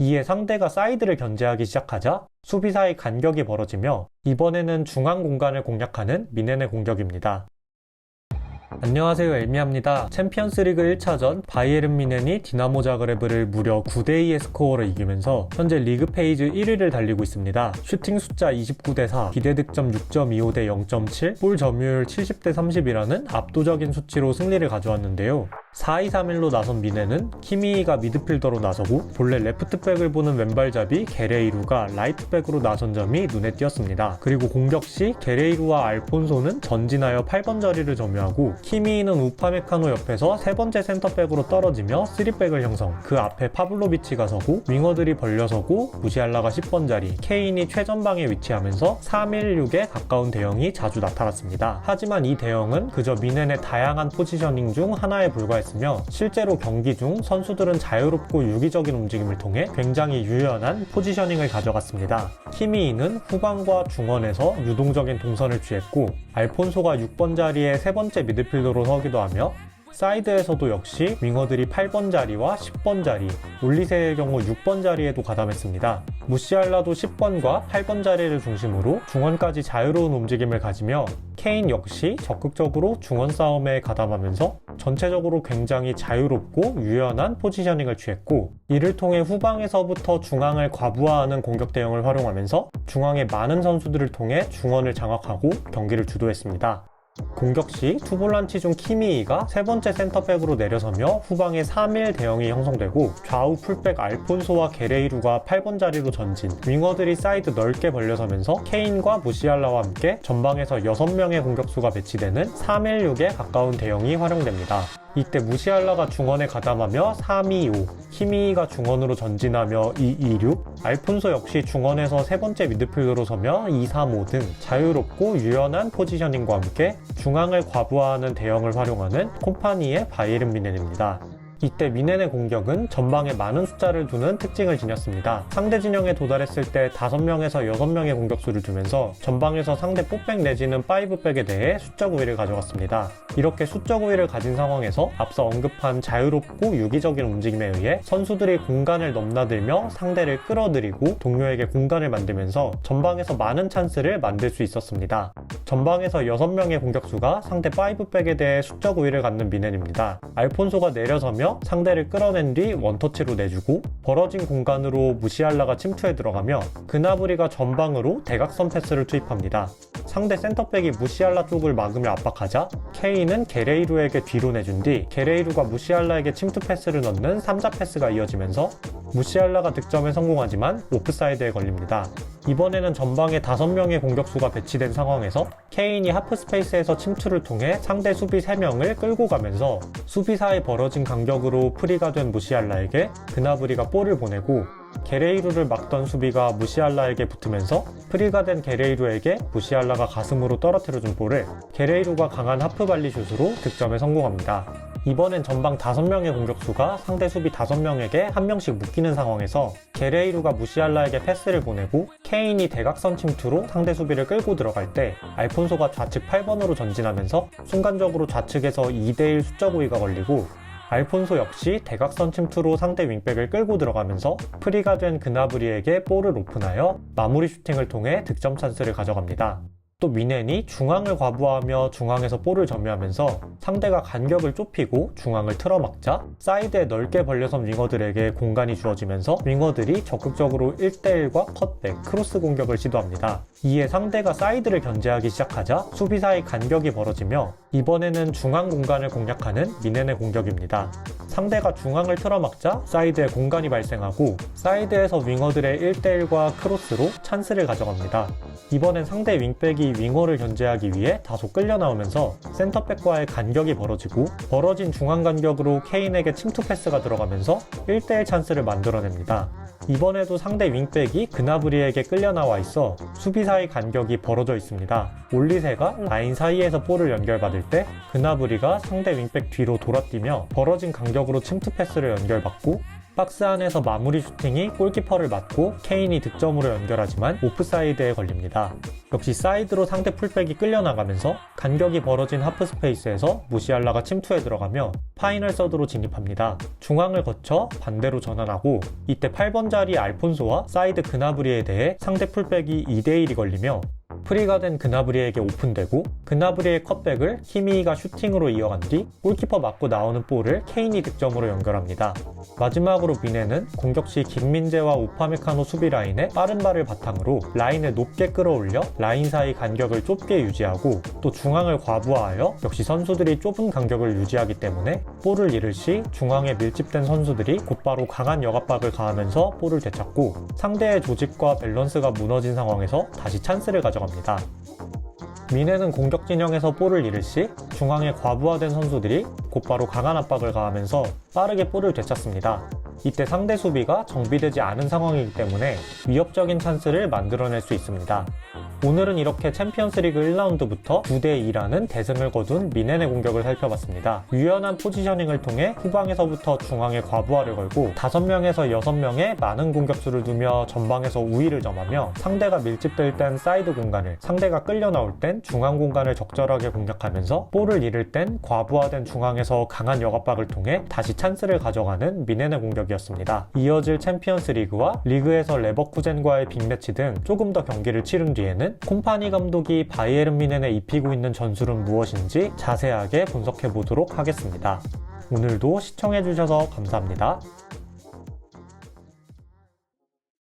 이에 상대가 사이드를 견제하기 시작하자 수비 사이 간격이 벌어지며 이번에는 중앙 공간을 공략하는 미넨의 공격입니다. 안녕하세요 엘미합니다. 챔피언스 리그 1차전 바이에른 미넨이 디나모 자그레브를 무려 9대2의 스코어로 이기면서 현재 리그 페이지 1위를 달리고 있습니다. 슈팅 숫자 29대 4, 기대 득점 6.25대 0.7, 볼 점유율 70대 30이라는 압도적인 수치로 승리를 가져왔는데요. 4-2-3-1로 나선 미넨은 키미이가 미드필더로 나서고 본래 레프트백을 보는 왼발잡이 게레이루가 라이트백으로 나선 점이 눈에 띄었습니다. 그리고 공격 시 게레이루와 알폰소는 전진하여 8번 자리를 점유하고 키미이는 우파메카노 옆에서 세 번째 센터백으로 떨어지며 3백을 형성 그 앞에 파블로비치가 서고 윙어들이 벌려서고 무시알라가 10번 자리 케인이 최전방에 위치하면서 3-1-6에 가까운 대형이 자주 나타났습니다. 하지만 이 대형은 그저 미넨의 다양한 포지셔닝 중 하나에 불과했 으며 실제로 경기 중 선수들은 자유롭고 유기적인 움직임을 통해 굉장히 유연한 포지셔닝을 가져갔습니다. 키미이는 후방과 중원에서 유동적인 동선을 취했고 알폰소가 6번 자리에 세 번째 미드필더로 서기도 하며 사이드에서도 역시 윙어들이 8번 자리와 10번 자리, 올리세의 경우 6번 자리에도 가담했습니다. 무시알라도 10번과 8번 자리를 중심으로 중원까지 자유로운 움직임을 가지며 케인 역시 적극적으로 중원 싸움에 가담하면서 전체적으로 굉장히 자유롭고 유연한 포지셔닝을 취했고 이를 통해 후방에서부터 중앙을 과부하하는 공격 대응을 활용하면서 중앙의 많은 선수들을 통해 중원을 장악하고 경기를 주도했습니다. 공격 시 투볼란치 중 키미이가 세 번째 센터백으로 내려서며 후방에 3-1 대형이 형성되고 좌우 풀백 알폰소와 게레이루가 8번 자리로 전진 윙어들이 사이드 넓게 벌려서면서 케인과 무시알라와 함께 전방에서 6명의 공격수가 배치되는 3-1-6에 가까운 대형이 활용됩니다. 이때 무시알라가 중원에 가담하며 3-2-5, 키미이가 중원으로 전진하며 2-2-6, 알폰소 역시 중원에서 세 번째 미드필더로 서며 2-3-5 등 자유롭고 유연한 포지셔닝과 함께 중앙을 과부하하는 대형을 활용하는 콤파니의 바이에른 미넨입니다. 이때 미넨의 공격은 전방에 많은 숫자를 두는 특징을 지녔습니다. 상대 진영에 도달했을 때 5명에서 6명의 공격수를 두면서 전방에서 상대 뽀백 내지는 5백에 대해 수적 우위를 가져갔습니다. 이렇게 수적 우위를 가진 상황에서 앞서 언급한 자유롭고 유기적인 움직임에 의해 선수들이 공간을 넘나들며 상대를 끌어들이고 동료에게 공간을 만들면서 전방에서 많은 찬스를 만들 수 있었습니다. 전방에서 6명의 공격수가 상대 5백에 대해 수적 우위를 갖는 미넨입니다. 알폰소가 내려서 며 상대를 끌어낸 뒤 원터치로 내주고 벌어진 공간으로 무시알라가 침투해 들어가며 그나브리가 전방으로 대각선 패스를 투입합니다. 상대 센터백이 무시알라 쪽을 막으며 압박하자 케인은 게레이루에게 뒤로 내준 뒤 게레이루가 무시알라에게 침투 패스를 넣는 3자 패스가 이어지면서 무시알라가 득점에 성공하지만 오프사이드에 걸립니다. 이번에는 전방에 5명의 공격수가 배치된 상황에서 케인이 하프 스페이스에서 침투를 통해 상대 수비 3명을 끌고 가면서 수비 사이 벌어진 간격으로 프리가 된 무시알라에게 그나브리가 볼을 보내고 게레이루를 막던 수비가 무시알라에게 붙으면서 프리가 된 게레이루에게 무시알라가 가슴으로 떨어뜨려준 볼을 게레이루가 강한 하프 발리 슛으로 득점에 성공합니다. 이번엔 전방 5명의 공격수가 상대 수비 5명에게 한 명씩 묶이는 상황에서 게레이루가 무시알라에게 패스를 보내고 케인이 대각선 침투로 상대 수비를 끌고 들어갈 때 알폰소가 좌측 8번으로 전진하면서 순간적으로 좌측에서 2대1 수적 우위가 걸리고 알폰소 역시 대각선 침투로 상대 윙백을 끌고 들어가면서 프리가 된 그나브리에게 볼을 오픈하여 마무리 슈팅을 통해 득점 찬스를 가져갑니다. 또 미넨이 중앙을 과부하며 중앙에서 볼을 점유하면서 상대가 간격을 좁히고 중앙을 틀어막자 사이드에 넓게 벌려선 윙어들에게 공간이 주어지면서 윙어들이 적극적으로 1대1과 컷백, 크로스 공격을 시도합니다. 이에 상대가 사이드를 견제하기 시작하자 수비 사이 간격이 벌어지며 이번에는 중앙 공간을 공략하는 미넨의 공격입니다. 상대가 중앙을 틀어막자 사이드에 공간이 발생하고 사이드에서 윙어들의 1대1과 크로스로 찬스를 가져갑니다. 이번엔 상대 윙백이 윙어를 견제하기 위해 다소 끌려 나오면서 센터백과의 간격이 벌어지고 벌어진 중앙 간격으로 케인에게 침투 패스가 들어가면서 1대1 찬스를 만들어냅니다. 이번에도 상대 윙백이 그나브리에게 끌려 나와 있어 수비 사이 간격이 벌어져 있습니다. 올리세가 라인 사이에서 볼을 연결받을 때 그나브리가 상대 윙백 뒤로 돌아뛰며 벌어진 간격으로 침투 패스를 연결받고 박스 안에서 마무리 슈팅이 골키퍼를 맞고 케인이 득점으로 연결하지만 오프사이드에 걸립니다. 역시 사이드로 상대 풀백이 끌려나가면서 간격이 벌어진 하프 스페이스에서 무시알라가 침투에 들어가며 파이널 서드로 진입합니다. 중앙을 거쳐 반대로 전환하고 이때 8번 자리 알폰소와 사이드 그나브리에 대해 상대 풀백이 2대1이 걸리며 프리가 된 그나브리에게 오픈되고 그나브리의 컷백을 키미이가 슈팅으로 이어간 뒤 골키퍼 맞고 나오는 볼을 케인이 득점으로 연결합니다. 마지막으로 미네는 공격 시 김민재와 우파메카노 수비 라인의 빠른 발을 바탕으로 라인을 높게 끌어올려 라인 사이 간격을 좁게 유지하고 또 중앙을 과부하하여 역시 선수들이 좁은 간격을 유지하기 때문에 볼을 잃을 시 중앙에 밀집된 선수들이 곧바로 강한 역압박을 가하면서 볼을 되찾고 상대의 조직과 밸런스가 무너진 상황에서 다시 찬스를 가져갑니다. 미네는 공격 진영에서 볼을 잃을 시 중앙에 과부하된 선수들이 곧바로 강한 압박을 가하면서 빠르게 볼을 되찾습니다. 이때 상대 수비가 정비되지 않은 상황이기 때문에 위협적인 찬스를 만들어낼 수 있습니다. 오늘은 이렇게 챔피언스 리그 1라운드부터 9대2라는 대승을 거둔 미넨의 공격을 살펴봤습니다. 유연한 포지셔닝을 통해 후방에서부터 중앙에 과부하를 걸고 5명에서 6명의 많은 공격수를 두며 전방에서 우위를 점하며 상대가 밀집될 땐 사이드 공간을, 상대가 끌려 나올 땐 중앙 공간을 적절하게 공략하면서 볼을 잃을 땐 과부하된 중앙에서 강한 역압박을 통해 다시 찬스를 가져가는 미넨의 공격이었습니다. 이어질 챔피언스 리그와 리그에서 레버쿠젠과의 빅매치 등 조금 더 경기를 치른 뒤 에는 콤파니 감독이 바이에른 미넨에 입히고 있는 전술은 무엇인지 자세하게 분석해 보도록 하겠습니다. 오늘도 시청해 주셔서 감사합니다.